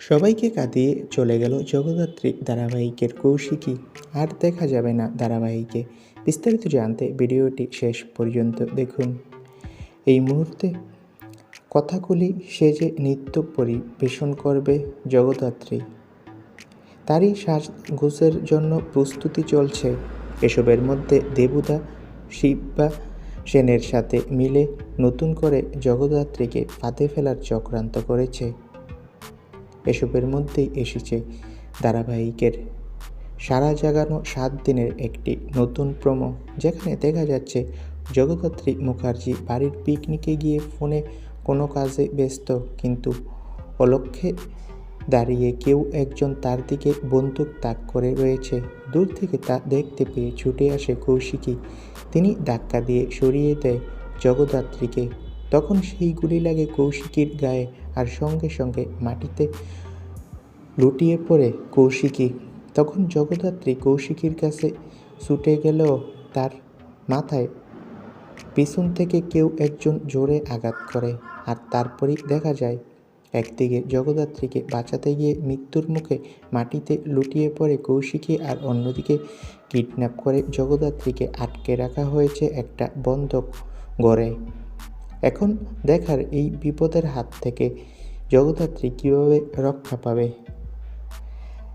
সবাইকে কাঁদিয়ে চলে গেল জগদ্ধাত্রী ধারাবাহিকের কৌশিকী। আর দেখা যাবে না ধারাবাহিকে। বিস্তারিত জানতে ভিডিওটি শেষ পর্যন্ত দেখুন। এই মুহূর্তে কথাগুলি সে যে নৃত্য পরিবেশন করবে জগদ্ধাত্রী। তারই সাজগোজের জন্য প্রস্তুতি চলছে। এসবের মধ্যে দেবুদা শিবা সেনের সাথে মিলে নতুন করে জগদ্ধাত্রীকে ফাঁদে ফেলার চক্রান্ত করেছে। এসবের মধ্যেই এসেছে ধারাবাহিকের সারা জাগানো সাত দিনের একটি নতুন প্রোমো, যেখানে দেখা যাচ্ছে জগদ্ধাত্রী মুখার্জি বাড়ির পিকনিকে গিয়ে ফোনে কোনো কাজে ব্যস্ত, কিন্তু অলক্ষে দাঁড়িয়ে কেউ একজন তার দিকে বন্দুক তাক করে রয়েছে। দূর থেকে তা দেখতে পেয়ে ছুটে আসে কৌশিকী। তিনি ধাক্কা দিয়ে সরিয়ে দেয় জগদ্ধাত্রীকে। তখন সেই গুলি লাগে কৌশিকীর গায়ে আর সঙ্গে সঙ্গে মাটিতে লুটিয়ে পড়ে কৌশিকী। তখন জগদ্ধাত্রী কৌশিকীর কাছে ছুটে গেলেও তার মাথায় পিছন থেকে কেউ একজন জোরে আঘাত করে আর তারপরেই দেখা যায়, একদিকে জগদ্ধাত্রীকে বাঁচাতে গিয়ে মৃত্যুর মুখে মাটিতে লুটিয়ে পড়ে কৌশিকী আর অন্যদিকে কিডন্যাপ করে জগদ্ধাত্রীকে আটকে রাখা হয়েছে একটা বন্ধক ঘরে এখন দেখার এই বিপদের হাত থেকে জগদ্ধাত্রী কীভাবে রক্ষা পাবে?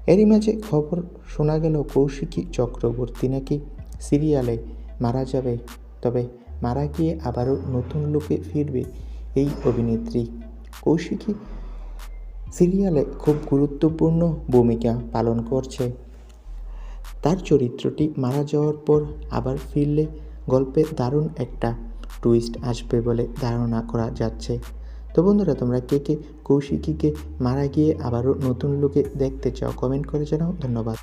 এরই মাঝে খবর শোনা গেল কৌশিকী চক্রবর্তী নাকি সিরিয়ালে মারা যাবে। তবে মারা গিয়ে আবারও নতুন লোকে ফিরবে এই অভিনেত্রী। কৌশিকী সিরিয়ালে খুব গুরুত্বপূর্ণ ভূমিকা পালন করছে। তার চরিত্রটি মারা যাওয়ার পর আবার ফিরলে গল্পে দারুণ একটা টুইস্ট আসবে বলে ধারণা করা যাচ্ছে। তো বন্ধুরা, তোমরা কে কে কৌশিকীকে মারা গিয়ে আবারও নতুন লোকে দেখতে চাও কমেন্ট করে জানাও। ধন্যবাদ।